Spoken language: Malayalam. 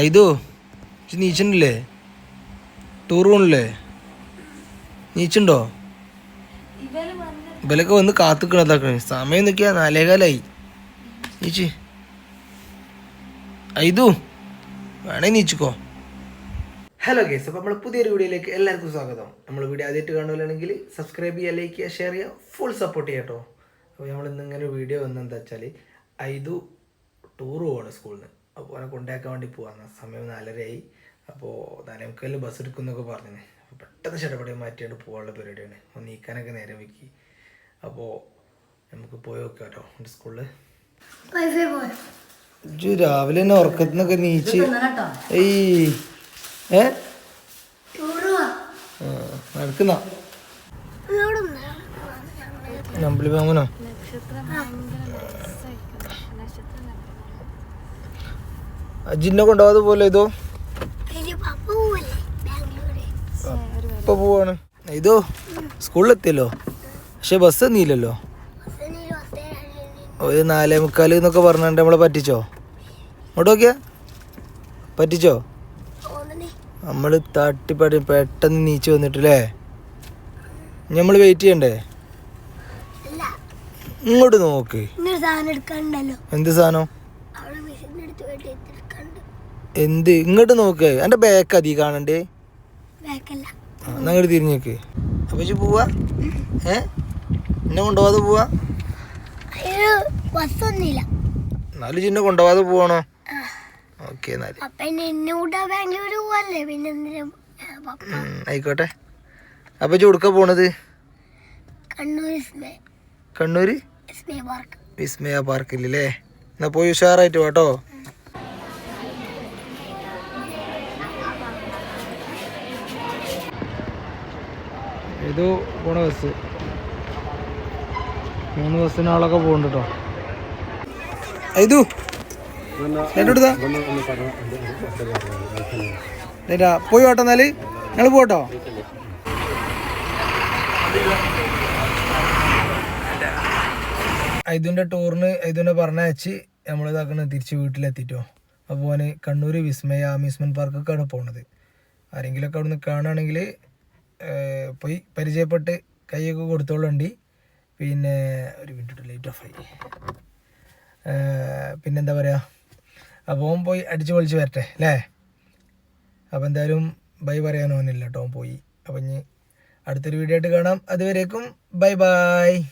ഐതോ നീച്ചണ്ടല്ലേ നീച്ചുണ്ടല്ലേ ടൂർ പോണില്ലേ? നീച്ചുണ്ടോ? ഇവലൊക്കെ വന്ന് കാത്തുക്കണതാക്കണേ സമയം നിൽക്കാ നാലേകാലായി. നീച്ച്. ഐതു വേണേ നീച്ചിക്കോ. ഹലോ ഗേസ് അപ്പോൾ നമ്മൾ പുതിയൊരു വീഡിയോയിലേക്ക് എല്ലാവർക്കും സ്വാഗതം. നമ്മൾ വീഡിയോ ആദ്യമായിട്ട് കാണുകയാണെങ്കിൽ സബ്സ്ക്രൈബ് ചെയ്യുക ലൈക്ക് ചെയ്യുക ഷെയർ ചെയ്യുക ഫുൾ സപ്പോർട്ട് ചെയ്യാം കേട്ടോ അപ്പോൾ നമ്മൾ ഇന്നിങ്ങനെ വീഡിയോ വന്നെന്താ വെച്ചാൽ ഐതു ടൂർ പോവാണ് സ്കൂളിൽ നിന്ന് അപ്പോൾ അവനെ കൊണ്ടാക്കാൻ വേണ്ടി പോവാന്ന്. സമയം നാലരയായി. അപ്പോൾ നാലേമുക്കാലിൽ ബസ് എടുക്കുന്നൊക്കെ പറഞ്ഞു അപ്പോൾ പെട്ടെന്ന് ചടപടി മാറ്റിയിട്ട് പോകാനുള്ള പരിപാടിയാണ്. ഒന്ന് നീക്കാനൊക്കെ നേരം വെക്കി അപ്പോൾ നമുക്ക് പോയി നോക്കാം കേട്ടോ. എന്റെ സ്കൂളിൽ രാവിലെ തന്നെ ഉറക്കത്തിനൊക്കെ നീച്ച്. ഏയ്. ഏ? നടക്കുന്ന. നമ്പിളി വാങ്ങണോ അജിന്നെ കൊണ്ടുപോകാതെ പോലെ ഇതോ? ഇപ്പൊ പോവാണ്. ഇതോ സ്കൂളിലെത്തിയല്ലോ? പക്ഷെ ബസ് നീലല്ലോ ഒരു നാലേ മുക്കാൽ എന്നൊക്കെ പറഞ്ഞിട്ട് നമ്മളെ പറ്റിച്ചോ? ഇങ്ങോട്ട് നോക്കിയാ? പറ്റിച്ചോ? നമ്മൾ തട്ടിപ്പടി പെട്ടെന്ന് നീച്ച് വന്നിട്ടില്ലേ? നമ്മൾ വെയിറ്റ് ചെയ്യണ്ടേ? ഇങ്ങോട്ട് നോക്ക്. എന്ത് സാധനം? എന്ത്? ഇങ്ങോട്ട് നോക്ക്. എന്റെ ബാക്ക് അതി കാണണ്ടേ? അങ്ങോട്ട് തിരിഞ്ഞേക്ക് അപ്പൊ ഇജ്ജ് പോവാ? ഏ? എന്നെ കൊണ്ടുപോകാതെ പോവാ? എന്നാലും ചിന്നെ പോവാണോ? ഓക്കെ എന്നാൽ. എന്നെ എന്തിനാ ആ, പപ്പ? ആയിക്കോട്ടെ. അപ്പൊ ഇജ്ജ് കൊടുക്ക പോണത്? കണ്ണൂര് വിസ്മയ പാർക്ക്. വിസ്മയ പാർക്കില്ലേ എന്നാ പോയി ഉഷാറായിട്ട് കേട്ടോ ഇത് പോണ ബസ് മൂന്ന് ബസ്സിനാളൊക്കെ പോകുന്നുണ്ട് കേട്ടോ ഇതു പോയി ഓട്ടോ എന്നാൽ. ഞങ്ങൾ പോട്ടോ ഇതിന്റെ ടൂറിന് ഇതിനെ പറഞ്ഞയച്ച് നമ്മൾ ഇതാക്കണ തിരിച്ച് വീട്ടിലെത്തിട്ടോ. അപ്പോൾ ഓന് കണ്ണൂർ വിസ്മയ അമ്യൂസ്മെന്റ് പാർക്കൊക്കെയാണ് പോണത്. ആരെങ്കിലുമൊക്കെ അവിടെ നിന്ന് കാണുകയാണെങ്കിൽ പോയി പരിചയപ്പെട്ട് കൈയൊക്കെ കൊടുത്തോളുണ്ട് പിന്നെ ഒരു മിനിറ്റ് ലൈറ്റ് ഓഫ് ആയി. ഏഹ് പിന്നെന്താ പറയുക അപ്പോൾ ഓൻ പോയി അടിച്ച് പൊളിച്ച് വരട്ടെ അല്ലേ? അപ്പോൾ എന്തായാലും ബൈ പറയാനോന്നില്ല കേട്ടോ ഓൻ പോയി. അപ്പം ഇനി അടുത്തൊരു വീഡിയോ ആയിട്ട് കാണാം. അതുവരേക്കും ബൈ ബൈ